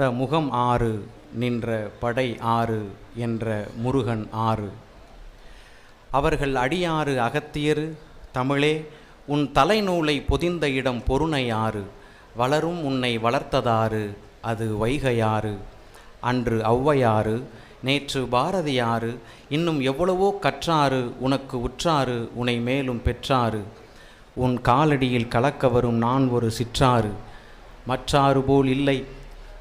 முகம் ஆறு நின்ற படை ஆறு என்ற முருகன் ஆறு. அவர்கள் அடியாறு அகத்தியரு தமிழே உன் தலைநூலை பொதிந்த இடம் பொருணை ஆறு வளரும் உன்னை வளர்த்ததாறு அது வைகையாறு. அன்று ஔவையாறு நேற்று பாரதியாறு இன்னும் எவ்வளவோ கற்றாறு உனக்கு உற்றாறு உனை மேலும் பெற்றாறு. உன் காலடியில் கலக்க வரும் நான் ஒரு சிற்றாறு. மற்றாறு போல் இல்லை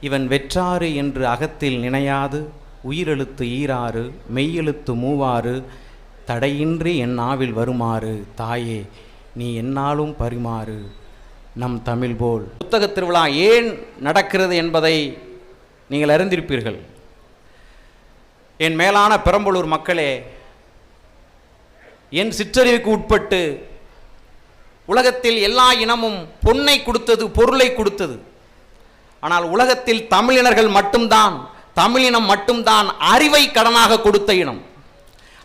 இவன் வெற்றாறு என்று அகத்தில் நினையாது உயிரெழுத்து ஈராறு மெய்யெழுத்து மூவாறு தடையின்றி என் நாவில் வருமாறு தாயே நீ என்னாலும் பரிமாறு நம் தமிழ் போல். புத்தகத் திருவிழா ஏன் நடக்கிறது என்பதை நீங்கள் அறிந்திருப்பீர்கள். என் மேலான பெரம்பலூர் மக்களே என் சிற்றறிவுக்கு உட்பட்டு உலகத்தில் எல்லா இனமும் பொன்னை கொடுத்தது பொருளை கொடுத்தது. ஆனால் உலகத்தில் தமிழினர்கள் மட்டும்தான் தமிழினம் மட்டும்தான் அறிவை கடனாக கொடுத்த இனம்.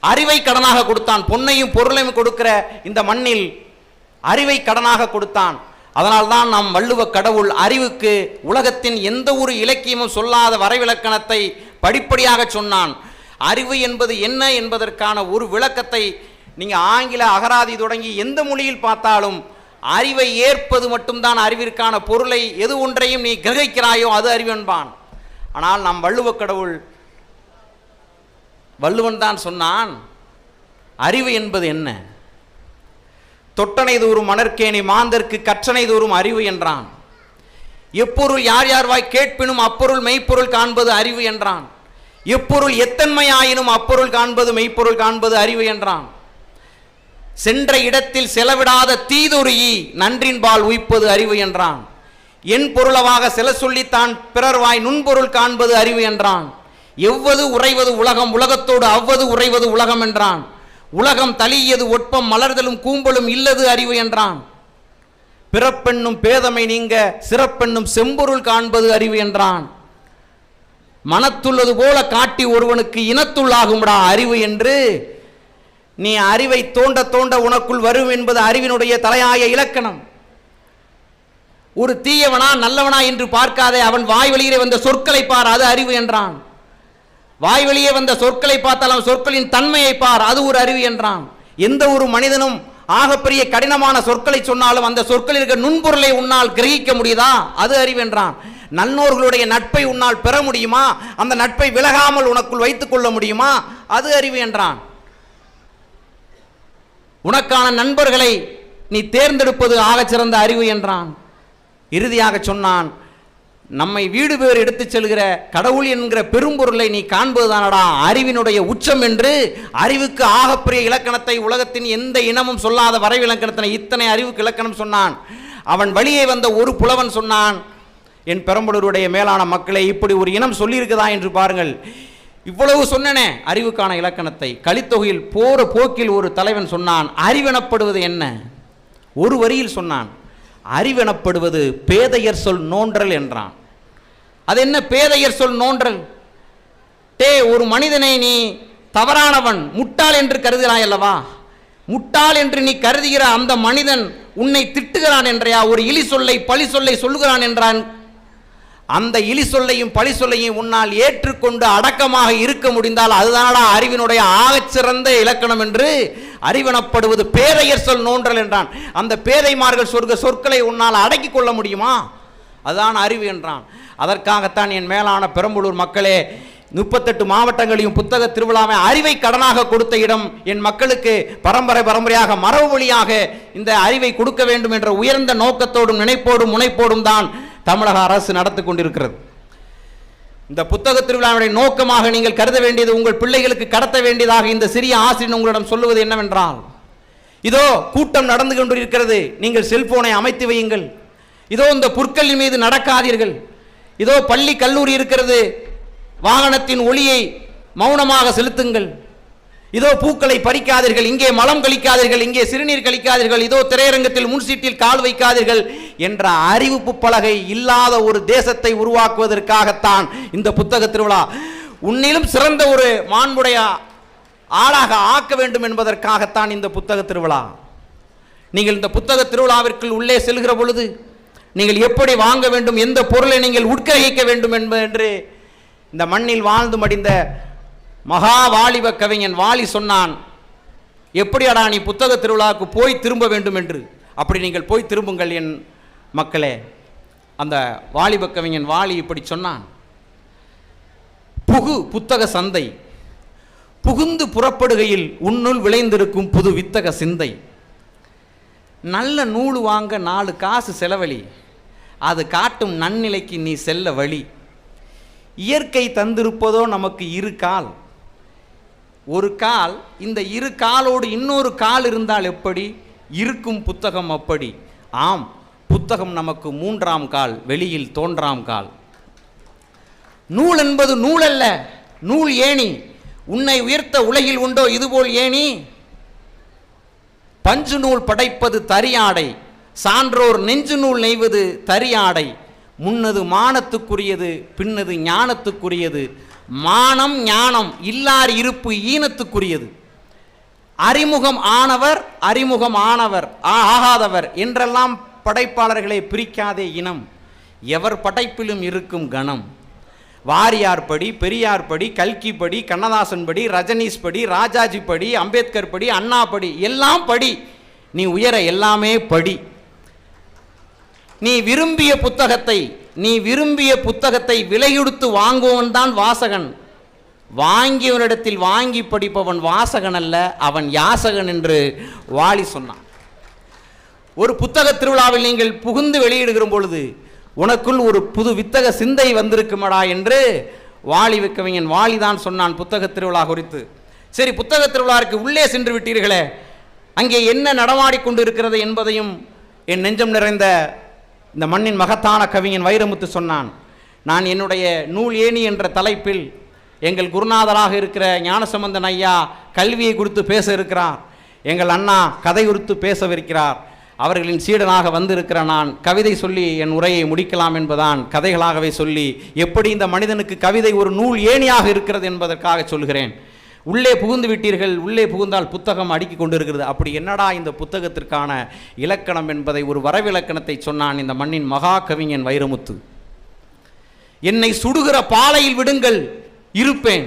அறிவை கடனாக கொடுத்தான் பொன்னையும் பொருளையும் கொடுக்கிற இந்த மண்ணில் அறிவை கடனாக கொடுத்தான். அதனால்தான் நம் வள்ளுவ கடவுள் அறிவுக்கு உலகத்தின் எந்த ஒரு இலக்கியமும் சொல்லாத வரைவிலக்கணத்தை படிப்படியாக சொன்னான். அறிவு என்பது என்ன என்பதற்கான ஒரு விளக்கத்தை நீங்கள் ஆங்கில அகராதி தொடங்கி எந்த மொழியில் பார்த்தாலும் அறிவை ஏற்பது மட்டும்தான் அறிவிற்கான பொருளை எது ஒன்றையும் நீ கிரகிக்கிறாயோ அது அறிவென்பான். ஆனால் நம் வள்ளுவ கடவுள் வள்ளுவன் தான் சொன்னான் அறிவு என்பது என்ன? தொட்டனை தூரும் மணற்கேணி மாந்தற்கு கற்றனை தூரும் அறிவு என்றான். எப்பொருள் யார் யார் வாய் கேட்பினும் அப்பொருள் மெய்ப்பொருள் காண்பது அறிவு என்றான். எப்பொருள் எத்தன்மையாயினும் அப்பொருள் காண்பது மெய்ப்பொருள் காண்பது அறிவு என்றான். சென்ற இடத்தில் செலவிடாத தீதுருகி நன்றின்பால் உய்ப்பது அறிவு என்றான். என் பொருளவாக செல சொல்லித்தான் பிறர் வாய் நுண்பொருள் காண்பது அறிவு என்றான். எவ்வது உறைவது உலகம் உலகத்தோடு அவ்வது உறைவது உலகம் என்றான். உலகம் தலியது ஒட்பம் மலர்தலும் கூம்பலும் இல்லது அறிவு என்றான். பிறப்பெண்ணும் பேதமை நீங்க சிறப்பெண்ணும் செம்பொருள் காண்பது அறிவு என்றான். மனத்துள்ளது போல காட்டி ஒருவனுக்கு இனத்துள்ளாகும்டா அறிவு என்று நீ அறிவை தோண்ட தோண்ட உனக்குள் வரும் என்பது அறிவினுடைய தலையாய இலக்கணம். ஒரு தீயவனா நல்லவனா என்று பார்க்காதே அவன் வாய் வெளியே வந்த சொற்களை பார் அது அறிவு என்றான். வாய் வெளியே வந்த சொற்களை பார்த்தால் அவன் சொற்களின் தன்மையை பார் அது ஒரு அறிவு என்றான். எந்த ஒரு மனிதனும் ஆகப்பெரிய கடினமான சொற்களை சொன்னாலும் அந்த சொற்களில் இருக்க நுண்பொருளை உன்னால் கிரகிக்க முடியுதா? அது அறிவு என்றான். நன்னோர்களுடைய நட்பை உன்னால் பெற முடியுமா? அந்த நட்பை விலகாமல் உனக்குள் வைத்துக் கொள்ள முடியுமா? அது அறிவு என்றான். உனக்கான நண்பர்களை நீ தேர்ந்தெடுப்பது ஆகச் சிறந்த அறிவு என்றான். இறுதியாக சொன்னான் நம்மை வீடு பேர் எடுத்துச் செல்கிற கடவுள் என்கிற பெரும்பொருளை நீ காண்பதுதானடா. அறிவினுடைய உச்சம் என்று அறிவுக்கு ஆகப்பெரிய இலக்கணத்தை உலகத்தின் எந்த இனமும் சொல்லாத வரைவு இலக்கணத்தினை இத்தனை அறிவுக்கு இலக்கணம் சொன்னான். அவன் வழியே வந்த ஒரு புலவன் சொன்னான் என் பெரம்பலூருடைய மேலான மக்களை இப்படி ஒரு இனம் சொல்லியிருக்குதா? என்று பாருங்கள். இவ்வளவு சொன்னனே அறிவுக்கான இலக்கணத்தை. கலித்தொகையில் போற போக்கில் ஒரு தலைவன் சொன்னான் அறிவெனப்படுவது என்ன? ஒரு வரியில் சொன்னான் அறிவெனப்படுவது பேதையர் சொல் நோன்றல் என்றான். அது என்ன பேதையர் சொல் நோன்றல்? டே ஒரு மனிதனை நீ தவறானவன் முட்டாள் என்று கருதினாய் அல்லவா முட்டாள் என்று நீ கருதுகிற அந்த மனிதன் உன்னை திட்டுகிறான் என்றையா? ஒரு இலி சொல்லை பழி சொல்லை சொல்லுகிறான் என்றான் அந்த இலி சொல்லையும் பழி சொல்லையும் உன்னால் ஏற்றுக்கொண்டு அடக்கமாக இருக்க முடிந்தால் அதுதானடா அறிவினுடைய ஆகச்சிறந்த இலக்கணம் என்று அறிவனப்படுவது பேதையர் சொல் நோன்றல் என்றான். அந்த பேதைமார்கள் சொர்க்க சொற்களை உன்னால் அடக்கி கொள்ள முடியுமா? அதுதான் அறிவு என்றான். அதற்காகத்தான் என் மேலான பெரம்பலூர் மக்களே முப்பத்தெட்டு மாவட்டங்களையும் புத்தக திருவிழாவை அறிவை கடனாக கொடுத்த இடம் என் மக்களுக்கு பரம்பரை பரம்பரையாக மரபு வழியாக இந்த அறிவை கொடுக்க வேண்டும் என்ற உயர்ந்த நோக்கத்தோடும் நினைப்போடும் முனைப்போடும் தான் தமிழக அரசு நடத்தி கொண்டிருக்கிறது. இந்த புத்தக திருவிழாவுடைய நோக்கமாக நீங்கள் கருத வேண்டியது உங்கள் பிள்ளைகளுக்கு கடத்த வேண்டியதாக இந்த சிறிய ஆசிரியர் உங்களிடம் சொல்லுவது என்னவென்றால் இதோ கூட்டம் நடந்து கொண்டிருக்கிறது. நீங்கள் செல்போனை அமைத்து வையுங்கள். இதோ இந்த புற்களின் மீது நடக்காதீர்கள். இதோ பள்ளி கல்லூரி இருக்கிறது. வாகனத்தின் ஒளியை மௌனமாக செலுத்துங்கள். இதோ பூக்களை பறிக்காதீர்கள் இங்கே மலம் கழிக்காதீர்கள் இங்கே சிறுநீர் கழிக்காதீர்கள் இதோ திரையரங்கத்தில் முன்சீட்டில் கால் வைக்காதீர்கள் என்ற அறிவிப்பு பலகை இல்லாத ஒரு தேசத்தை உருவாக்குவதற்காகத்தான் இந்த புத்தக திருவிழா. உன்னிலும் சிறந்த ஒரு மாண்புடைய ஆளாக ஆக்க வேண்டும் என்பதற்காகத்தான் இந்த புத்தக திருவிழா. நீங்கள் இந்த புத்தக திருவிழாவிற்குள் உள்ளே செல்கிற பொழுது நீங்கள் எப்படி வாங்க வேண்டும் எந்த பொருளை நீங்கள் உட்கிரகிக்க வேண்டும் என்பது என்று இந்த மண்ணில் வாழ்ந்து மடிந்த மகா வாலிப கவிஞன் வாலி சொன்னான் எப்படியடா நீ புத்தக திருவிழாவுக்கு போய் திரும்ப வேண்டும் என்று? அப்படி நீங்கள் போய் திரும்புங்கள் என் மக்களே அந்த வாலிப கவிஞன் வாலி இப்படி சொன்னான். புகு புத்தக சந்தை புகுந்து புறப்படுகையில் உன்னுள் விளைந்திருக்கும் புது வித்தக சிந்தை நல்ல நூல் வாங்க நாலு காசு செலவழி அது காட்டும் நன்னிலைக்கு நீ செல்ல வழி இயற்கை தந்திருப்பதோ நமக்கு இரு கால் ஒரு கால் இந்த இரு காலோடு இன்னொரு கால் இருந்தால் எப்படி? இருக்கும் புத்தகம் அப்படி. ஆம் புத்தகம் நமக்கு மூன்றாம் கால் வெளியில் தோன்றாம் கால். நூல் என்பது நூல் அல்ல நூல் ஏணி. உன்னை உயர்த்த உலகில் உண்டோ இதுபோல் ஏணி? பஞ்சு நூல் படைப்பது தரியாடை சான்றோர் நெஞ்சு நூல் நெய்வது தரியாடை முன்னது மானத்துக்குரியது பின்னது ஞானத்துக்குரியது. மானம் ஞானம் இல்லார் இருப்பு ஈனத்துக்குரியது. அறிமுகம் ஆனவர் அறிமுகம் ஆனவர் ஆ- ஆகாதவர் என்றெல்லாம் படைப்பாளர்களை பிரிக்காதே இனம். எவர் படைப்பிலும் இருக்கும் கணம். வாரியார் படி பெரியார் படி கல்கி படி கண்ணதாசன் படி ரஜினீஷ் படி ராஜாஜி படி அம்பேத்கர் படி அண்ணா படி எல்லாம் படி. நீ உயர எல்லாமே படி. நீ விரும்பிய புத்தகத்தை நீ விரும்பிய புத்தகத்தை விலையுடுத்து வாங்குவன் தான் வாசகன். வாங்கியவனிடத்தில் வாங்கி படிப்பவன் வாசகன் அல்ல அவன் யாசகன் என்று வாலி சொன்னான். ஒரு புத்தக திருவிழாவில் நீங்கள் புகுந்து வெளியிடுகிற பொழுது உனக்குள் ஒரு புது வித்தக சிந்தை வந்திருக்குமடா என்று வாலி கவிஞன் வாலி தான் சொன்னான் புத்தக திருவிழா குறித்து. சரி புத்தக திருவிழாவிற்கு உள்ளே சென்று விட்டீர்களே அங்கே என்ன நடமாடிக்கொண்டு இருக்கிறது என்பதையும் என் நெஞ்சம் நிறைந்த இந்த மண்ணின் மகத்தான கவிஞன் வைரமுத்து சொன்னான் நான் என்னுடைய நூல் ஏணி என்ற தலைப்பில் எங்கள் குருநாதராக இருக்கிற ஞானசம்பந்தன் ஐயா கல்வியை குறித்து பேச இருக்கிறார். எங்கள் அண்ணா கதை குறித்து பேசவிருக்கிறார். அவர்களின் சீடனாக வந்திருக்கிற நான் கவிதை சொல்லி என் உரையை முடிக்கலாம் என்பதான் கதைகளாகவே சொல்லி எப்படி இந்த மனிதனுக்கு கவிதை ஒரு நூல் ஏணியாக இருக்கிறது என்பதற்காக சொல்கிறேன். உள்ளே புகுந்து விட்டீர்கள் உள்ளே புகுந்தால் புத்தகம் அடுக்கி கொண்டிருக்கிறது. அப்படி என்னடா இந்த புத்தகத்திற்கான இலக்கணம் என்பதை ஒரு வரவிலக்கணத்தை சொன்னான் இந்த மண்ணின் மகா கவிஞன் வைரமுத்து. என்னை சுடுகிற பாலையில் விடுங்கள் இருப்பேன்.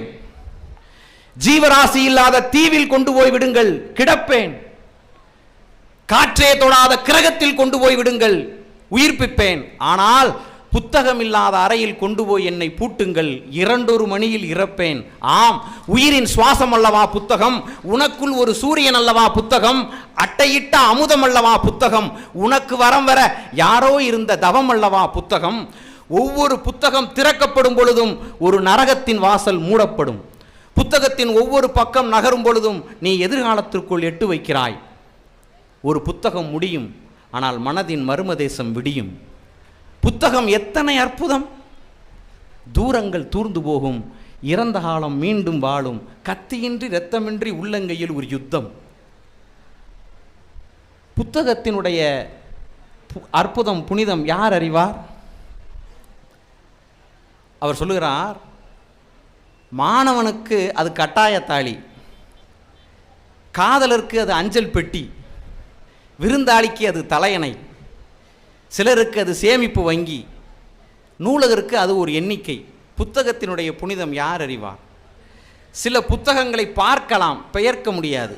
ஜீவராசி இல்லாத தீவில் கொண்டு போய் விடுங்கள் கிடப்பேன். காற்றே தொடாத கிரகத்தில் கொண்டு போய் விடுங்கள் உயிர்ப்பிப்பேன். ஆனால் புத்தகம் இல்லாத அறையில் கொண்டு போய் என்னை பூட்டுங்கள். இரண்டொரு மணியில் இறப்பேன். ஆம் உயிரின் சுவாசம் அல்லவா புத்தகம்? உனக்குள் ஒரு சூரியன் அல்லவா புத்தகம்? அட்டையிட்ட அமுதம் அல்லவா புத்தகம்? உனக்கு வரம் வர யாரோ இருந்த தவம் அல்லவா புத்தகம்? ஒவ்வொரு புத்தகம் திறக்கப்படும் பொழுதும் ஒரு நரகத்தின் வாசல் மூடப்படும். புத்தகத்தின் ஒவ்வொரு பக்கம் நகரும் பொழுதும் நீ எதிர்காலத்திற்குள் எட்டு வைக்கிறாய். ஒரு புத்தகம் முடியும் ஆனால் மனதின் மர்மதேசம் விடியும். புத்தகம் எத்தனை அற்புதம்? தூரங்கள் தூர்ந்து போகும் இறந்த காலம் மீண்டும் வாழும் கத்தியின்றி இரத்தமின்றி உள்ளங்கையில் ஒரு யுத்தம். புத்தகத்தினுடைய பு- அற்புதம் புனிதம் யார் அறிவார்? அவர் சொல்லுகிறார் மாணவனுக்கு அது கட்டாயத்தாளி காதலருக்கு அது அஞ்சல் பெட்டி விருந்தாளிக்கு அது தலையணை சிலருக்கு அது சேமிப்பு வங்கி நூலகருக்கு அது ஒரு எண்ணிக்கை. புத்தகத்தினுடைய புனிதம் யார் அறிவார்? சில புத்தகங்களை பார்க்கலாம் பெயர்க்க முடியாது.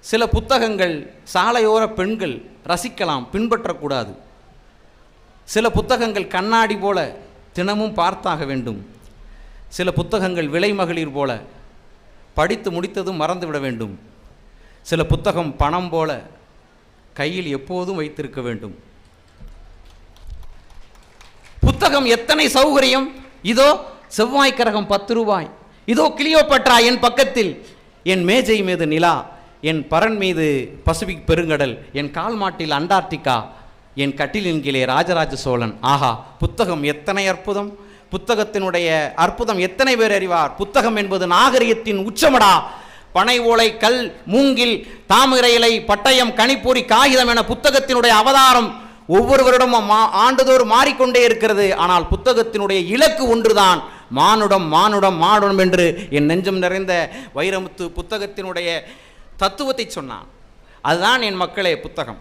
சில புத்தகங்கள் சாலையோர பெண்கள் ரசிக்கலாம் பின்பற்றக்கூடாது. சில புத்தகங்கள் கண்ணாடி போல தினமும் பார்த்தாக வேண்டும். சில புத்தகங்கள் விலை மகளிர் போல படித்து முடித்ததும் மறந்துவிட வேண்டும். சில புத்தகம் பணம் போல கையில் எப்போதும் வைத்திருக்க வேண்டும். புத்தகம் எத்தனை சௌகரியம்? இதோ செவ்வாய் கரகம் பத்து ரூபாய். இதோ கிளியோபட்ரா என் பக்கத்தில். என் மேஜை மீது நிலா. என் பரன் மீது பசிபிக் பெருங்கடல். என் கால் மாட்டில் அண்டார்டிகா. என் கட்டிலின் கீழே ராஜராஜ சோழன். ஆஹா புத்தகம் எத்தனை அற்புதம்? புத்தகத்தினுடைய அற்புதம் எத்தனை பேர் அறிவார்? புத்தகம் என்பது நாகரிகத்தின் உச்சமடா. பனை ஓலை கல் மூங்கில் தாமிரை இலை பட்டயம் கணிப்பொறி காகிதம் என புத்தகத்தினுடைய அவதாரம் ஒவ்வொரு வருடமும் மா- ஆண்டுதோறும் மாறிக்கொண்டே இருக்கிறது. ஆனால் புத்தகத்தினுடைய இலக்கு ஒன்றுதான். மானுடம் மானுடம் மானுடம் என்று என் நெஞ்சம் நிறைந்த வைரமுத்து புத்தகத்தினுடைய தத்துவத்தை சொன்னான். அதுதான் என் மக்களே புத்தகம்.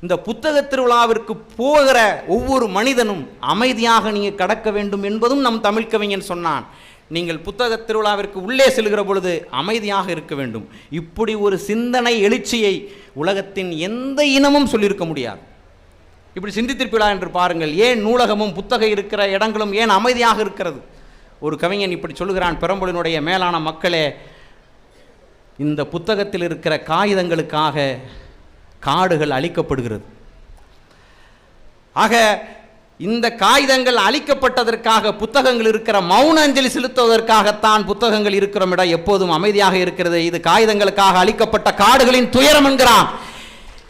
இந்த புத்தக திருவிழாவிற்கு போகிற ஒவ்வொரு மனிதனும் அமைதியாக நீங்கள் கடக்க வேண்டும் என்பதும் நம் தமிழ் கவிஞன் சொன்னான். நீங்கள் புத்தக திருவிழாவிற்கு உள்ளே செல்கிற பொழுது அமைதியாக இருக்க வேண்டும். இப்படி ஒரு சிந்தனை எழுச்சியை உலகத்தின் எந்த இனமும் சொல்லியிருக்க முடியாது. இப்படி சிந்தித்திருப்பீளா என்று பாருங்கள். ஏன் நூலகமும் புத்தகம் இருக்கிற இடங்களும் ஏன் அமைதியாக இருக்கிறது? ஒரு கவிஞன் இப்படி சொல்லுகிறான் பெரம்பலினுடைய மேலான மக்களே இந்த புத்தகத்தில் இருக்கிற காகிதங்களுக்காக காடுகள் அழிக்கப்படுகிறது. ஆக இந்த காகிதங்கள் அழிக்கப்பட்டதற்காக புத்தகங்கள் இருக்கிற மௌன அஞ்சலி செலுத்துவதற்காகத்தான் புத்தகங்கள் இருக்கிற இடம் எப்போதும் அமைதியாக இருக்கிறது. இது காகிதங்களுக்காக அழிக்கப்பட்ட காடுகளின் துயரம் என்கிறான்.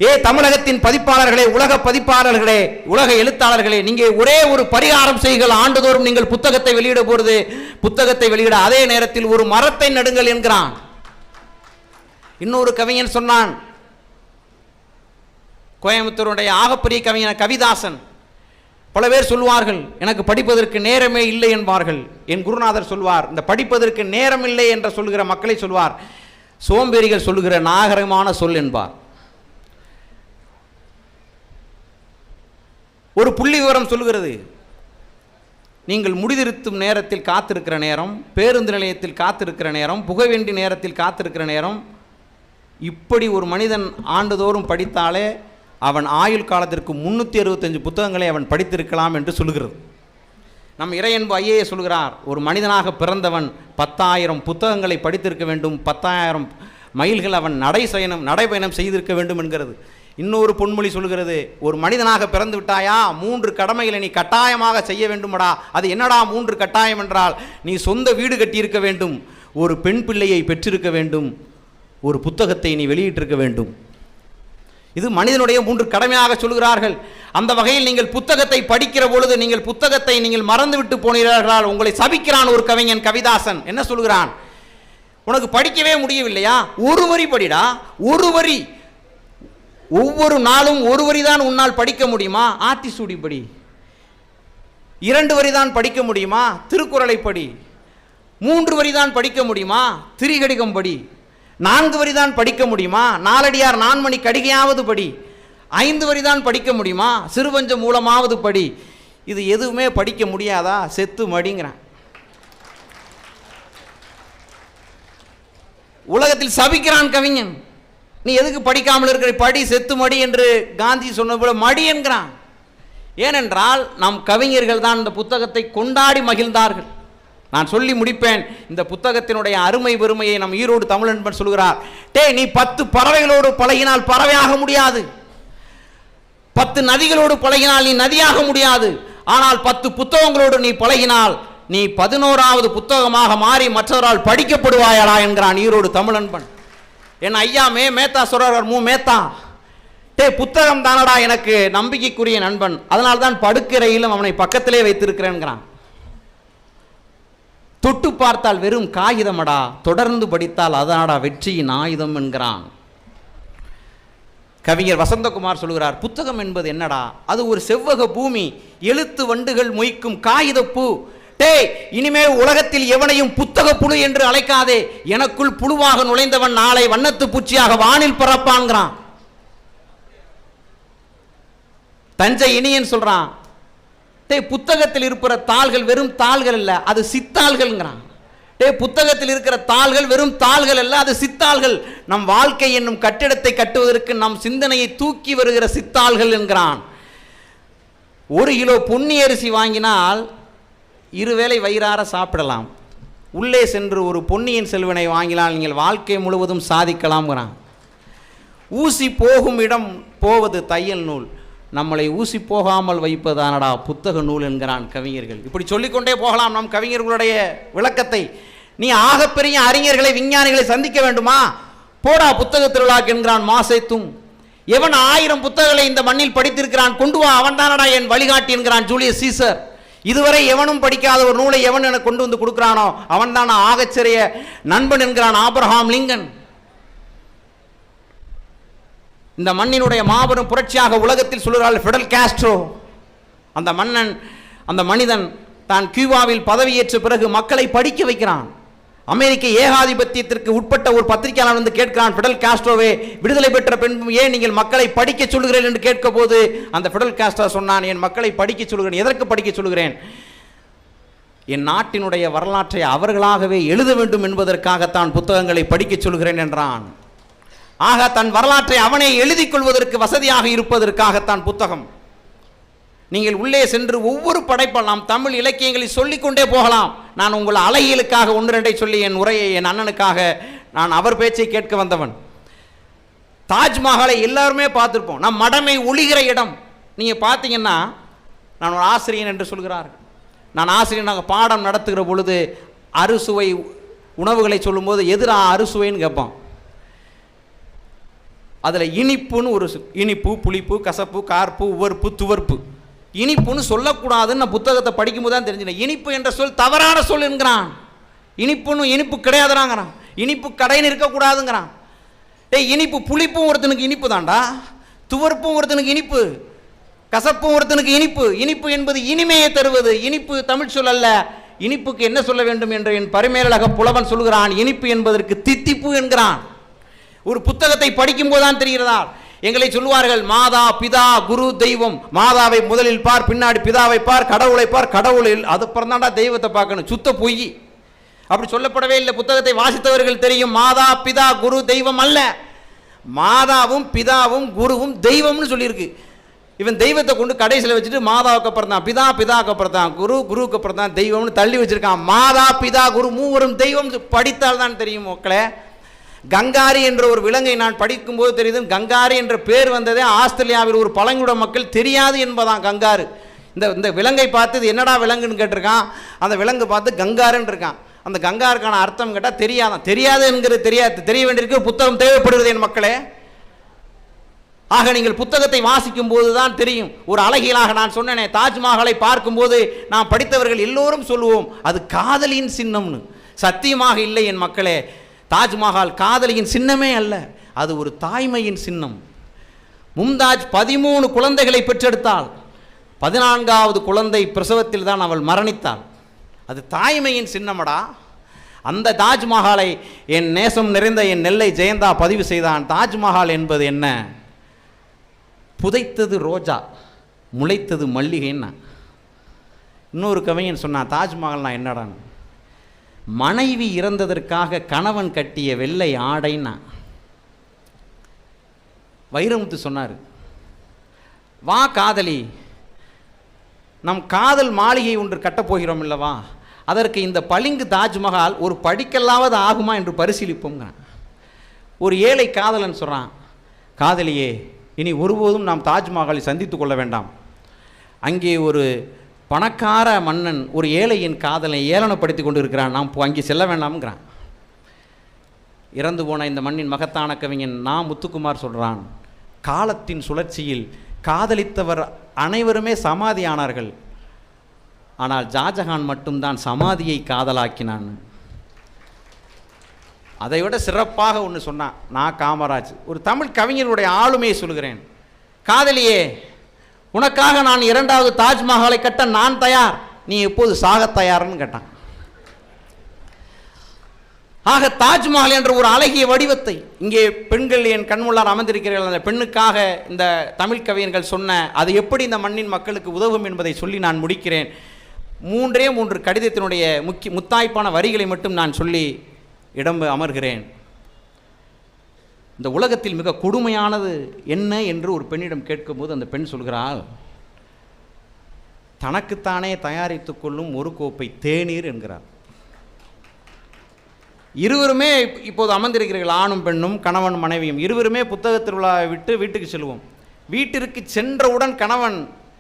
ஏ தமிழகத்தின் பதிப்பாளர்களே உலக பதிப்பாளர்களே உலக எழுத்தாளர்களே நீங்கள் ஒரே ஒரு பரிகாரம் செய்கள் ஆண்டுதோறும் நீங்கள் புத்தகத்தை வெளியிட போகிறது புத்தகத்தை வெளியிட அதே நேரத்தில் ஒரு மரத்தை நடுங்கள் என்கிறான். இன்னொரு கவிஞன் சொன்னான் கோயம்புத்தூருடைய ஆகப்பெரிய கவிஞன் கவிதாசன். பல பேர் சொல்வார்கள் எனக்கு படிப்பதற்கு நேரமே இல்லை என்பார்கள். என் குருநாதர் சொல்வார் இந்த படிப்பதற்கு நேரம் இல்லை என்று சொல்லுகிற மக்களை சொல்வார். சோம்பேறிகள் சொல்லுகிற நாகரமான சொல் என்பார். ஒரு புள்ளி விவரம் சொல்லுகிறது. நீங்கள் முடிதிருத்தும் நேரத்தில் காத்திருக்கிற நேரம் பேருந்து நிலையத்தில் காத்திருக்கிற நேரம் புகவேண்டி நேரத்தில் காத்திருக்கிற நேரம் இப்படி ஒரு மனிதன் ஆண்டுதோறும் படித்தாலே அவன் ஆயுள் காலத்திற்கு முன்னூற்றி அறுபத்தஞ்சு புத்தகங்களை அவன் படித்திருக்கலாம் என்று சொல்லுகிறது. நம் இறையன்பு ஐஏஏ சொல்கிறார் ஒரு மனிதனாக பிறந்தவன் பத்தாயிரம் புத்தகங்களை படித்திருக்க வேண்டும் பத்தாயிரம் மைல்கள் அவன் நடை சயனம் நடைபயணம் செய்திருக்க வேண்டும் என்கிறது. இன்னொரு பொன்மொழி சொல்கிறது ஒரு மனிதனாக பிறந்து விட்டாயா மூன்று கடமைகளை நீ கட்டாயமாக செய்ய வேண்டுமடா அது என்னடா மூன்று கட்டாயம் என்றால் நீ சொந்த வீடு கட்டியிருக்க வேண்டும் ஒரு பெண் பிள்ளையை பெற்றிருக்க வேண்டும் ஒரு புத்தகத்தை நீ வெளியிட்டிருக்க வேண்டும். இது மனிதனுடைய மூன்று கடமையாக சொல்கிறார்கள். அந்த வகையில் நீங்கள் புத்தகத்தை படிக்கிற பொழுது நீங்கள் புத்தகத்தை நீங்கள் மறந்துவிட்டு போனீர்களால் உங்களை சபிக்கிறான் ஒரு கவிஞன் கவிதாசன். என்ன சொல்கிறான்? உனக்கு படிக்கவே முடியவில்லையா? ஒரு வரி படிடா. ஒரு வரி. ஒவ்வொரு நாளும் ஒரு வரி தான் உன்னால் படிக்க முடியுமா? ஆத்திசூடி படி. இரண்டு வரி தான் படிக்க முடியுமா? திருக்குறளை படி. மூன்று வரி தான் படிக்க முடியுமா? திரிகடிகம் படி. நான்கு வரி தான் படிக்க முடியுமா? நாலடியார் நான்மணி கடிகையாவது படி. ஐந்து வரி தான் படிக்க முடியுமா? சிறுபஞ்சம் மூலமாவது படி. இது எதுவுமே படிக்க முடியாதா? செத்து மடிங்கிறான். உலகத்தில் சபிக்கிறான் கவிஞன். நீ எதுக்கு படிக்காமல் இருக்கிற? படி செத்து மடி என்று காந்தி சொன்ன போல மடி என்கிறான். ஏனென்றால் நம் கவிஞர்கள் தான் இந்த புத்தகத்தை கொண்டாடி மகிழ்ந்தார்கள். நான் சொல்லி முடிப்பேன். இந்த புத்தகத்தினுடைய அருமை பெருமையை நம் ஈரோடு தமிழ் நண்பன் சொல்கிறார் டே நீ பத்து பறவைகளோடு பழகினால் பறவையாக முடியாது. பத்து நதிகளோடு பழகினால் நீ நதியாக முடியாது. ஆனால் பத்து புத்தகங்களோடு நீ பழகினால் நீ பதினோராவது புத்தகமாக மாறி மற்றவரால் படிக்கப்படுவாயடா என்கிறான் ஈரோடு தமிழன்பன் என் ஐயா மே மேத்தா சொல்றார் மூ மேத்தா. டே புத்தகம் தானடா எனக்கு நம்பிக்கைக்குரிய நண்பன். அதனால்தான் தான் அவனை பக்கத்திலே வைத்திருக்கிறேன்கிறான். தொட்டு பார்த்தால் வெறும் காகிதமடா தொடர்ந்து படித்தால் அதனாடா வெற்றியின் ஆயுதம் என்கிறான். கவிஞர் வசந்தகுமார் சொல்கிறார் புத்தகம் என்பது என்னடா? அது ஒரு செவ்வக பூமி எழுத்து வண்டுகள் மொய்க்கும் காகிதப்பூ. டே இனிமே உலகத்தில் எவனையும் புத்தக புழு என்று அழைக்காதே. எனக்குள் புழுவாக நுழைந்தவன் நாளை வண்ணத்து பூச்சியாக வானில் பறப்பான்கிறான். தஞ்சை இனியன் சொல்றான் டேய் புத்தகத்தில் இருக்கிற தாள்கள் வெறும் தாள்கள் இல்லை அது சித்தாள்கள்ங்கிறான் டேய் புத்தகத்தில் இருக்கிற தாள்கள் வெறும் தாள்கள் அல்ல அது சித்தாள்கள். நம் வாழ்க்கை என்னும் கட்டிடத்தை கட்டுவதற்கு நம் சிந்தனையை தூக்கி வருகிற சித்தாள்கள் என்கிறான். ஒரு கிலோ பொன்னி அரிசி வாங்கினால் இருவேளை வயிறார சாப்பிடலாம். உள்ளே சென்று ஒரு பொன்னியின் செல்வனை வாங்கினால் நீங்கள் வாழ்க்கை முழுவதும் சாதிக்கலாம்ங்கிறான். ஊசி போகும் இடம் போவது தையல் நூல். நம்மளை ஊசி போகாமல் வைப்பதானடா புத்தக நூல் என்கிறான் கவிஞர்கள். இப்படி சொல்லிக்கொண்டே போகலாம் நம் கவிஞர்களுடைய விளக்கத்தை. நீ ஆகப்பெரிய அறிஞர்களை விஞ்ஞானிகளை சந்திக்க வேண்டுமா? போடா புத்தக திருவிழாக்கு என்கிறான் மாசைத்தும். எவன் ஆயிரம் புத்தகங்களை இந்த மண்ணில் படித்திருக்கிறான்? கொண்டு வா அவன் தானடா என் வழிகாட்டி என்கிறான் ஜூலியஸ் சீசர். இதுவரை எவனும் படிக்காத ஒரு நூலை எவன் எனக்கு கொண்டு வந்து கொடுக்குறானோ அவன் தான் நண்பன் என்கிறான் ஆபரஹாம் லிங்கன். இந்த மண்ணினுடைய மாபெரும் புரட்சியாக உலகத்தில் சொல்கிறாள் ஃபிடல் காஸ்ட்ரோ அந்த மன்னன் அந்த மனிதன் தான் கியூபாவில் பதவியேற்ற பிறகு மக்களை படிக்க வைக்கிறான். அமெரிக்க ஏகாதிபத்தியத்திற்கு உட்பட்ட ஒரு பத்திரிகையாளர் வந்து கேட்கிறான் ஃபிடல் காஸ்ட்ரோவே விடுதலை பெற்ற பெண் ஏன் நீங்கள் மக்களை படிக்க சொல்கிறேன் என்று கேட்க போது அந்த ஃபிடல் காஸ்ட்ரோ சொன்னான் என் மக்களை படிக்க சொல்கிறேன் எதற்கு படிக்க சொல்கிறேன் என் நாட்டினுடைய வரலாற்றை அவர்களாகவே எழுத வேண்டும் என்பதற்காகத்தான் புத்தகங்களை படிக்கச் சொல்கிறேன் என்றான். ஆக தன் வரலாற்றை அவனே எழுதிக் கொள்வதற்கு வசதியாக இருப்பதற்காகத்தான் புத்தகம். நீங்கள் உள்ளே சென்று ஒவ்வொரு படைப்பால் நாம் தமிழ் இலக்கியங்களை சொல்லிக்கொண்டே போகலாம். நான் உங்கள் அலையலுக்காக ஒன்று ரெண்டை சொல்லி என் உரையை என் அண்ணனுக்காக நான் அவர் பேச்சை கேட்க வந்தவன். தாஜ்மஹாலை எல்லாருமே பார்த்துருப்போம். நம் மடமை ஒளிகிற இடம். நீங்கள் பார்த்தீங்கன்னா நான் ஒரு ஆசிரியன் என்று சொல்கிறார்கள். நான் ஆசிரியர் நாங்கள் பாடம் நடத்துகிற பொழுது அறுசுவை உணவுகளை சொல்லும்போது எதிராக அறுசுவைன்னு கேட்போம் அதில் இனிப்புன்னு ஒரு இனிப்பு புளிப்பு கசப்பு கார்ப்பு உவர்ப்பு துவர்ப்பு. இனிப்புன்னு சொல்லக்கூடாதுன்னு நான் புத்தகத்தை படிக்கும்போது தான் தெரிஞ்சுனேன் இனிப்பு என்ற சொல் தவறான சொல் என்கிறான். இனிப்புன்னு இனிப்பு கிடையாதுறாங்கிறான். இனிப்பு கடைன்னு இருக்கக்கூடாதுங்கிறான். டேய் இனிப்பு புளிப்பும் ஒருத்தனுக்கு இனிப்பு தான்டா. துவர்ப்பும் ஒருத்தனுக்கு இனிப்பு. கசப்பும் ஒருத்தனுக்கு இனிப்பு. இனிப்பு என்பது இனிமையை தருவது. இனிப்பு தமிழ் சொல் அல்ல. இனிப்புக்கு என்ன சொல்ல வேண்டும் என்று என் பரிமேலழக புலவன் சொல்கிறான் இனிப்பு என்பதற்கு தித்திப்பு என்கிறான். ஒரு புத்தகத்தை படிக்கும் போதுதான் தெரிகிறதா? எங்களை சொல்லுவார்கள் மாதா பிதா குரு தெய்வம். மாதாவை முதலில் பார் பின்னாடி பிதாவை பார் கடவுளை பார் கடவுளில் அது தான்டா தெய்வத்தை பார்க்கணும் சுத்த பொய். அப்படி சொல்லப்படவே இல்லை புத்தகத்தை வாசித்தவர்கள் தெரியும் மாதா பிதா குரு தெய்வம் அல்ல. மாதாவும் பிதாவும் குருவும் தெய்வம்னு சொல்லியிருக்கு. இவன் தெய்வத்தை கொண்டு கடைசியில் வச்சுட்டு மாதாவுக்கு அப்புறம் தான் பிதா பிதாவுக்கு அப்புறம் தான் குரு குருவுக்கு அப்புறம் தான் தெய்வம்னு தள்ளி வச்சிருக்கான். மாதா பிதா குரு மூவரும் தெய்வம் படித்தால் தான் தெரியும் மக்களை. கங்காரி என்ற ஒரு விலங்கை நான் படிக்கும்போது தெரியுது. கங்காரி என்ற பேர் வந்ததே ஆஸ்திரேலியாவில் ஒரு பழங்குட மக்கள் தெரியாது என்பதான் கங்காரு. இந்த இந்த விலங்கை பார்த்து இது என்னடா விலங்குன்னு கேட்டிருக்கான். அந்த விலங்கு பார்த்து கங்காருன்னு இருக்கான். அந்த கங்காருக்கான அர்த்தம் கேட்டால் தெரியாதான். தெரியாது என்கிறது தெரியாது தெரிய வேண்டியிருக்கு. புத்தகம் தேவைப்படுகிறது என் மக்களே. ஆக நீங்கள் புத்தகத்தை வாசிக்கும் போது தான் தெரியும். ஒரு அழகியலாக நான் சொன்னேனே தாஜ்மஹாலை பார்க்கும்போது நாம் படித்தவர்கள் எல்லோரும் சொல்லுவோம் அது காதலியின் சின்னம்னு. சத்தியமாக இல்லை என் மக்களே. தாஜ்மஹால் காதலியின் சின்னமே அல்ல அது ஒரு தாய்மையின் சின்னம். மும்தாஜ் பதிமூணு குழந்தைகளை பெற்றெடுத்தாள். பதினான்காவது குழந்தை பிரசவத்தில் தான் அவள் மரணித்தாள். அது தாய்மையின் சின்னமடா? அந்த தாஜ்மஹாலை என் நேசம் நிறைந்த என் நெல்லை ஜெயந்தா பதிவு செய்தான். தாஜ்மஹால் என்பது என்ன? புதைத்தது ரோஜா முளைத்தது மல்லிகைன்னா. இன்னொரு கவிஞன் சொன்னான் தாஜ்மஹால்னா என்னடான்னு? மனைவி இறந்ததற்காக கணவன் கட்டிய வெள்ளை ஆடைன்னா வைரமுத்து சொன்னார் வா காதலி நம் காதல் மாளிகை ஒன்று கட்டப்போகிறோம் இல்லவா அதற்கு இந்த பளிங்கு தாஜ்மஹால் ஒரு படிக்கல்லாவது ஆகுமா என்று பரிசீலிப்போங்கிறான் ஒரு ஏழை காதலன் சொல்கிறான் காதலியே இனி ஒருபோதும் நாம் தாஜ்மஹாலை சந்தித்து கொள்ள வேண்டாம். அங்கே ஒரு பணக்கார மன்னன் ஒரு ஏழையின் காதலை ஏளனப்படுத்தி கொண்டு இருக்கிறான் நாம் அங்கே செல்ல வேண்டாம்ங்கிறான். இறந்து போன இந்த மண்ணின் மகத்தான கவிஞன் நான் முத்துக்குமார் சொல்கிறான் காலத்தின் சுழற்சியில் காதலித்தவர் அனைவருமே சமாதியானார்கள். ஆனால் ஜாஜஹான் மட்டும்தான் சமாதியை காதலாக்கினான். அதை விட சிறப்பாக ஒன்று சொன்னான் நான் காமராஜ். ஒரு தமிழ் கவிஞனுடைய ஆளுமையை சொல்கிறேன் காதலியே உனக்காக நான் இரண்டாவது தாஜ்மஹாலை கட்ட நான் தயார். நீ எப்போது சாக தயார்னு கேட்டான். ஆக தாஜ்மஹால் என்ற ஒரு அழகிய வடிவத்தை இங்கே பெண்கள் என் கண்முள்ளார் அமர்ந்திருக்கிறீர்கள். அந்த பெண்ணுக்காக இந்த தமிழ் கவிஞர்கள் சொன்ன அது எப்படி இந்த மண்ணின் மக்களுக்கு உதவும் என்பதை சொல்லி நான் முடிக்கிறேன். மூன்றே மூன்று கடிதத்தினுடைய முக்கிய முத்தாய்ப்பான வரிகளை மட்டும் நான் சொல்லி இடம் அமர்கிறேன். இந்த உலகத்தில் மிக கொடுமையானது என்ன என்று ஒரு பெண்ணிடம் கேட்கும்போது அந்த பெண் சொல்கிறாள் தனக்குத்தானே தயாரித்து கொள்ளும் ஒரு கோப்பை தேநீர் என்கிறார். இருவருமே இப்போது அமர்ந்திருக்கிறீர்கள் ஆணும் பெண்ணும் கணவன் மனைவியும். இருவருமே புத்தக திருவிழாவை விட்டு வீட்டுக்கு செல்வோம். வீட்டிற்கு சென்றவுடன் கணவன்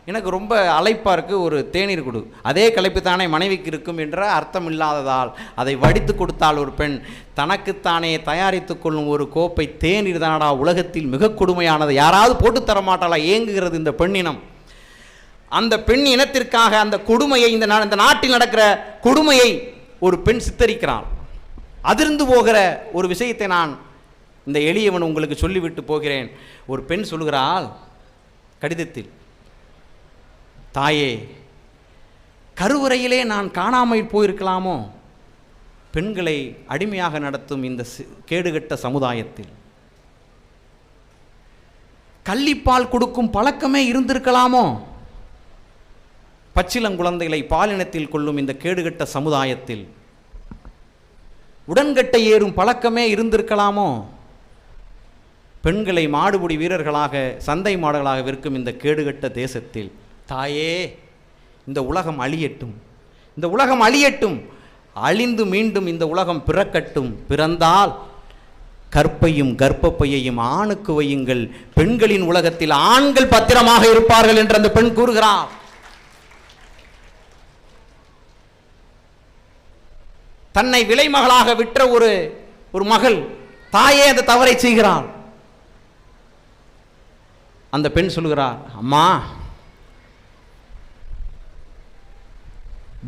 எனக்கு ரொம்ப அலைப்பாக இருக்குது ஒரு தேநீர் கொடு. அதே களைப்பு தானே மனைவிக்கு இருக்கும் என்ற அர்த்தம் இல்லாததால் அதை வடித்து கொடுத்தால் ஒரு பெண். தனக்குத்தானே தயாரித்து கொள்ளும் ஒரு கோப்பை தேநீர் தானடா உலகத்தில் மிக கொடுமையானது. யாராவது போட்டு தர மாட்டாளா ஏங்குகிறது இந்த பெண்ணினம்? அந்த பெண் இனத்திற்காக அந்த கொடுமையை இந்த இந்த நாட்டில் நடக்கிற கொடுமையை ஒரு பெண் சித்தரிக்கிறாள். அதிர்ந்து போகிற ஒரு விஷயத்தை நான் இந்த எளியவன் உங்களுக்கு சொல்லிவிட்டு போகிறேன். ஒரு பெண் சொல்கிறாள் கடிதத்தில் தாயே கருவறையிலே நான் காணாமல் போயிருக்கலாமோ? பெண்களை அடிமையாக நடத்தும் இந்த கேடுகட்ட சமுதாயத்தில். கள்ளிப்பால் கொடுக்கும் பழக்கமே இருந்திருக்கலாமோ? பச்சிலங்குழந்தைகளை பாலினத்தில் கொள்ளும் இந்த கேடுகட்ட சமுதாயத்தில். உடன்கட்டை ஏறும் பழக்கமே இருந்திருக்கலாமோ? பெண்களை மாடுபிடி வீரர்களாக சந்தை மாடுகளாக விற்கும் இந்த கேடுகட்ட தேசத்தில். தாயே இந்த உலகம் அழியட்டும். இந்த உலகம் அழியட்டும். அழிந்து மீண்டும் இந்த உலகம் பிறக்கட்டும். பிறந்தால் கற்பையும் கர்ப்பப்பையையும் ஆணுக்கு வையுங்கள். பெண்களின் உலகத்தில் ஆண்கள் பத்திரமாக இருப்பார்கள் என்று அந்த பெண் கூறுகிறார். தன்னை விலைமகளாக விற்ற ஒரு ஒரு மகள் தாயே அந்த தவறை செய்கிறாள். அந்த பெண் சொல்கிறார் அம்மா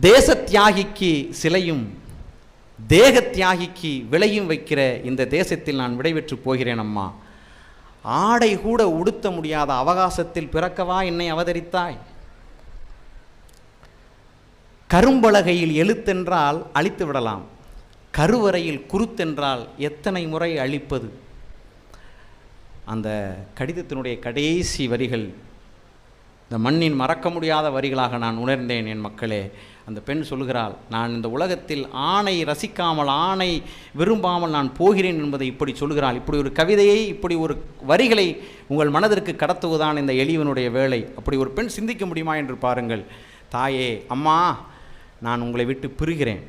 தேச தியாகிக்கு சிலையும் தேக தியாகிக்கு விலையும் வைக்கிற இந்த தேசத்தில் நான் விடைபெற்று போகிறேன் அம்மா. ஆடை கூட உடுத்த முடியாத அவகாசத்தில் பிறக்கவா என்னை அவதரித்தாய்? கரும்பலகையில் எழுத்தென்றால் அழித்து விடலாம் கருவறையில் குருத்தென்றால் எத்தனை முறை அழிப்பது? அந்த கடிதத்தினுடைய கடைசி வரிகள் இந்த மண்ணின் மறக்க முடியாத வரிகளாக நான் உணர்ந்தேன் என் மக்களே. அந்த பெண் சொல்கிறாள் நான் இந்த உலகத்தில் ஆணை ரசிக்காமல் ஆணை விரும்பாமல் நான் போகிறேன் என்பதை இப்படி சொல்கிறாள் இப்படி ஒரு கவிதையை இப்படி ஒரு வரிகளை உங்கள் மனதிற்கு கடத்துவதுதான் இந்த எளியவனுடைய வேலை. அப்படி ஒரு பெண் சிந்திக்க முடியுமா என்று பாருங்கள். தாயே அம்மா நான் உங்களை விட்டு பிரிகிறேன்.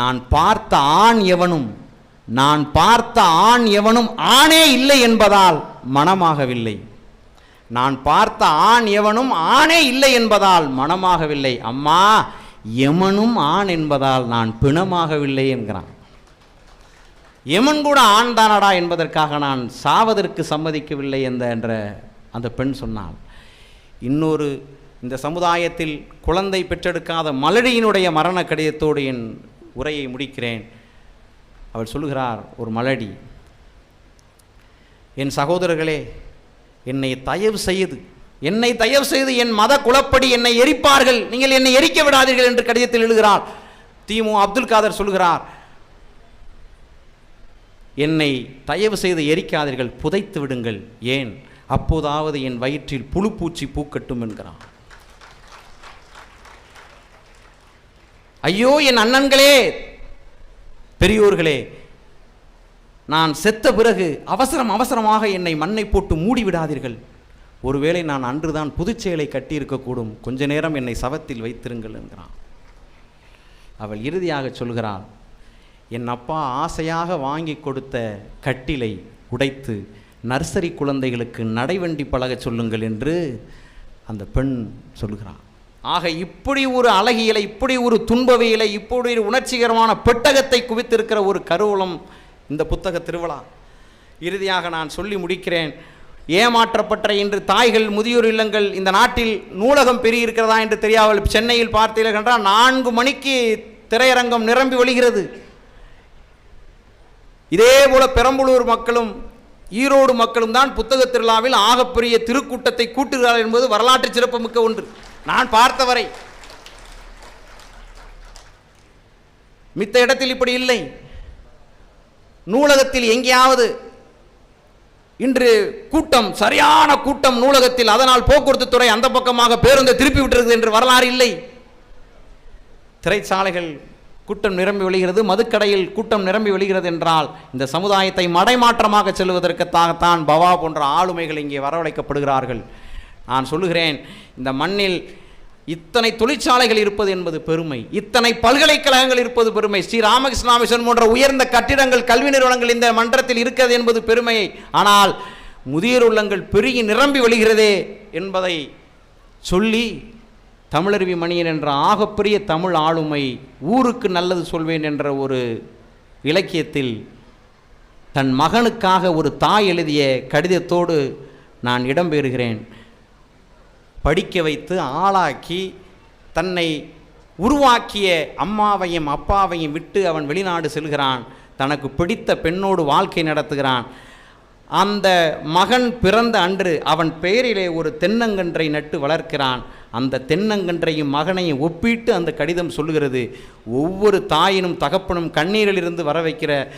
நான் பார்த்த ஆண் எவனும் நான் பார்த்த ஆண் எவனும் ஆணே இல்லை என்பதால் மனமாகவில்லை. நான் பார்த்த ஆண் எவனும் ஆணே இல்லை என்பதால் மனமாகவில்லை. அம்மா எமனும் ஆண் என்பதால் நான் பிணமாகவில்லை என்கிறான். எமன் கூட ஆண் தானடா என்பதற்காக நான் சாவதற்கு சம்மதிக்கவில்லை என்ற என்ற அந்த பெண் சொன்னால் இன்னொரு இந்த சமுதாயத்தில் குழந்தை பெற்றெடுக்காத மலடியினுடைய மரண கடிதத்தோடு என் உரையை முடிக்கிறேன். அவள் சொல்கிறார் ஒரு மலடி என் சகோதரர்களே என்னை தயவு செய்து என்னை தயவு செய்து என் மத குலப்படி என்னை எரிப்பார்கள். நீங்கள் என்னை எரிக்க விடாதீர்கள் என்று கடிதத்தில் எழுதுகிறார். திமு அப்துல் காதர் சொல்கிறார் என்னை தயவு செய்து எரிக்காதீர்கள் புதைத்து விடுங்கள். ஏன்? அப்போதாவது என் வயிற்றில் புழுப்பூச்சி பூக்கட்டும் என்கிறான் ஐயோ என் அண்ணன்களே பெரியோர்களே நான் செத்த பிறகு அவசரம் அவசரமாக என்னை மண்ணை போட்டு மூடி விடாதீர்கள் ஒருவேளை நான் அன்றுதான் புதுச்சேலை கட்டியிருக்கக்கூடும். கொஞ்ச நேரம் என்னை சவத்தில் வைத்திருங்கள் என்கிறான். அவள் இறுதியாக சொல்கிறாள் என் அப்பா ஆசையாக வாங்கி கொடுத்த கட்டிலை உடைத்து நர்சரி குழந்தைகளுக்கு நடைவண்டி பழகச் சொல்லுங்கள் என்று அந்த பெண் சொல்கிறான். ஆக இப்படி ஒரு அழகியலை இப்படி ஒரு துன்பவியலை இப்படி ஒரு உணர்ச்சிகரமான பெட்டகத்தை குவித்திருக்கிற ஒரு கருவூலம் இந்த புத்தக திருவிழா. இறுதியாக நான் சொல்லி முடிக்கிறேன். ஏமாற்றப்பட்ட இன்று தாய்கள் முதியோர் இல்லங்கள் இந்த நாட்டில் நூலகம் பெருகியிருக்கிறதா என்று தெரியாமல் சென்னையில் பார்த்தீர்கள் என்றால் நான்கு மணிக்கு திரையரங்கம் நிரம்பி வழிகிறது இதே போல பெரம்பலூர் மக்களும் ஈரோடு மக்களும் தான் புத்தக திருவிழாவில் ஆகப்பெரிய திருக்கூட்டத்தை கூட்டுகிறார்கள் என்பது வரலாற்று சிறப்புமிக்க ஒன்று. நான் பார்த்தவரை மித்த இடத்தில் இப்படி இல்லை. நூலகத்தில் எங்கேயாவது இன்று கூட்டம் சரியான கூட்டம் நூலகத்தில் அதனால் போக்குவரத்து துறை அந்த பக்கமாக பேருந்தை திருப்பி விட்டிருக்கிறது என்று வரலாறு இல்லை. திரைச்சாலைகள் கூட்டம் நிரம்பி வழிகிறது மதுக்கடையில் கூட்டம் நிரம்பி வழிகிறது என்றால் இந்த சமுதாயத்தை மடைமாற்றமாக செல்வதற்காகத்தான் பவா போன்ற ஆளுமைகள் இங்கே வரவழைக்கப்படுகிறார்கள். நான் சொல்லுகிறேன் இந்த மண்ணில் இத்தனை தொழிற்சாலைகள் இருப்பது என்பது பெருமை. இத்தனை பல்கலைக்கழகங்கள் இருப்பது பெருமை. ஸ்ரீ ராமகிருஷ்ணா மிஷன் போன்ற உயர்ந்த கட்டிடங்கள் கல்வி நிறுவனங்கள் இந்த மன்றத்தில் இருக்கிறது என்பது பெருமை ஆனால் முதியோர் உள்ளங்கள் பெருகி நிரம்பி வழிகிறதே என்பதை சொல்லி தமிழருவி மணியன் என்ற ஆகப்பெரிய தமிழ் ஆளுமை ஊருக்கு நல்லது சொல்வேன் என்ற ஒரு இலக்கியத்தில் தன் மகனுக்காக ஒரு தாய் எழுதிய கடிதத்தோடு நான் இடம்பெறுகிறேன் படிக்க வைத்து ஆளாக்கி தன்னை உருவாக்கிய அம்மாவையும் அப்பாவையும் விட்டு அவன் வெளிநாடு செல்கிறான். தனக்கு பிடித்த பெண்ணோடு வாழ்க்கை நடத்துகிறான். அந்த மகன் பிறந்த அன்று அவன் பெயரிலே ஒரு தென்னங்கன்றை நட்டு வளர்க்கிறான். அந்த தென்னங்கன்றையும் மகனையும் ஒப்பிட்டு அந்த கடிதம் சொல்லுகிறது. ஒவ்வொரு தாயினும் தகப்பனும் கண்ணீரிலிருந்து வர வைக்கிற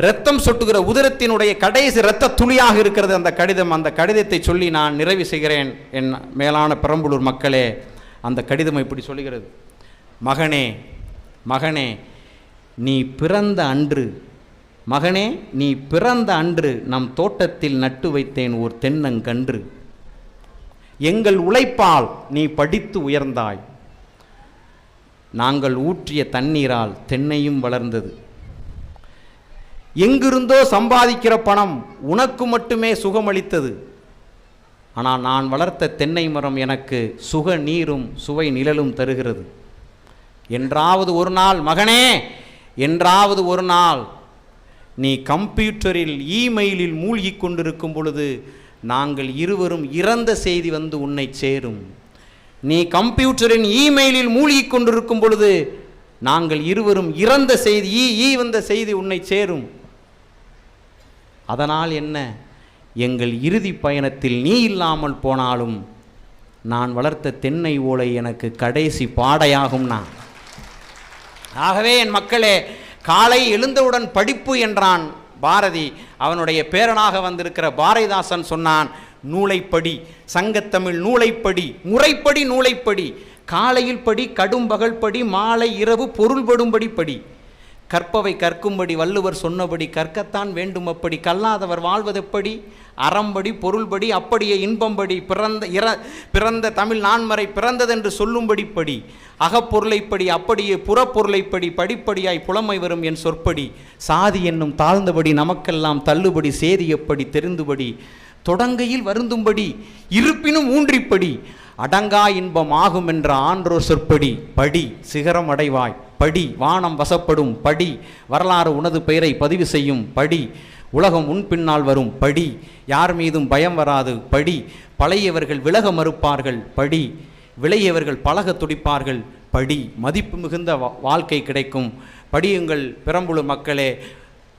இரத்தம் சொட்டுகிற உதிரத்தினுடைய கடைசி இரத்த துளியாக இருக்கிறது அந்த கடிதம். அந்த கடிதத்தை சொல்லி நான் நிறைவு செய்கிறேன். என் மேலான பெரம்பலூர் மக்களே அந்த கடிதம் இப்படி சொல்லுகிறது. மகனே மகனே நீ பிறந்த அன்று மகனே நீ பிறந்த அன்று நம் தோட்டத்தில் நட்டு வைத்தேன் ஓர் தென்னங்கன்று. எங்கள் உழைப்பால் நீ படித்து உயர்ந்தாய். நாங்கள் ஊற்றிய தண்ணீரால் தென்னையும் வளர்ந்தது. எங்கிருந்தோ சம்பாதிக்கிற பணம் உனக்கு மட்டுமே சுகமளித்தது. ஆனால் நான் வளர்த்த தென்னை மரம் எனக்கு சுக நீரும் சுவை நிழலும் தருகிறது. என்றாவது ஒரு நாள் மகனே என்றாவது ஒரு நாள் நீ கம்ப்யூட்டரில் இமெயிலில் மூழ்கி கொண்டிருக்கும் பொழுது நாங்கள் இருவரும் இறந்த செய்தி வந்து உன்னை சேரும். நீ கம்ப்யூட்டரின் இமெயிலில் மூழ்கி கொண்டிருக்கும் பொழுது நாங்கள் இருவரும் இறந்த செய்தி ஈ ஈ வந்த செய்தி உன்னை சேரும். அதனால் என்ன? எங்கள் இறுதி பயணத்தில் நீ இல்லாமல் போனாலும் நான் வளர்த்த தென்னை ஓலை எனக்கு கடைசி பாடையாகும் நான். ஆகவே என் மக்களே காலை எழுந்தவுடன் படிப்பு என்றான் பாரதி. அவனுடைய பேரனாக வந்திருக்கிற பாரதிதாசன் சொன்னான் நூலைப்படி சங்கத்தமிழ் நூலைப்படி முறைப்படி நூலைப்படி காலையில் படி கடும் பகல் படி மாலை இரவு பொருள்படும்படி படி. கற்பவை கற்கும்படி வள்ளுவர் சொன்னபடி கற்கத்தான் வேண்டும் அப்படி. கல்லாதவர் வாழ்வதெப்படி? அறம்படி பொருள்படி அப்படியே இன்பம்படி. பிறந்த இற பிறந்த தமிழ் நான்மறை பிறந்ததென்று சொல்லும்படி படி அகப்பொருளைப்படி அப்படியே புறப்பொருளைப்படி படிப்படியாய் புலமை வரும் என் சொற்படி. சாதி என்னும் தாழ்ந்தபடி நமக்கெல்லாம் தள்ளுபடி சேதி எப்படி தெரிந்துபடி. தொடங்கையில் வருந்தும்படி இருப்பினும் ஊன்றிப்படி. அடங்கா இன்பம் ஆகும் என்ற ஆன்றோர் சொற்படி படி சிகரம் அடைவாய் படி வானம் வசப்படும் படி வரலாறு உனது பெயரை பதிவு செய்யும் படி உலகம் உன் பின்னால் வரும் படி யார் மீதும் பயம் வராது படி பழையவர்கள் விலக மறுப்பார்கள் படி விளையவர்கள் பழக துடிப்பார்கள் படி மதிப்பு மிகுந்த வா- வாழ்க்கை கிடைக்கும் படியுங்கள் பெரம்பலூர் மக்களே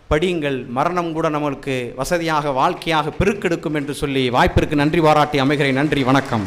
படியுங்கள் மரணம் கூட நம்மளுக்கு வசதியாக வாழ்க்கையாக பெருக்கெடுக்கும் என்று சொல்லி வாய்ப்பிற்கு நன்றி பாராட்டி அமைகிறேன். நன்றி வணக்கம்.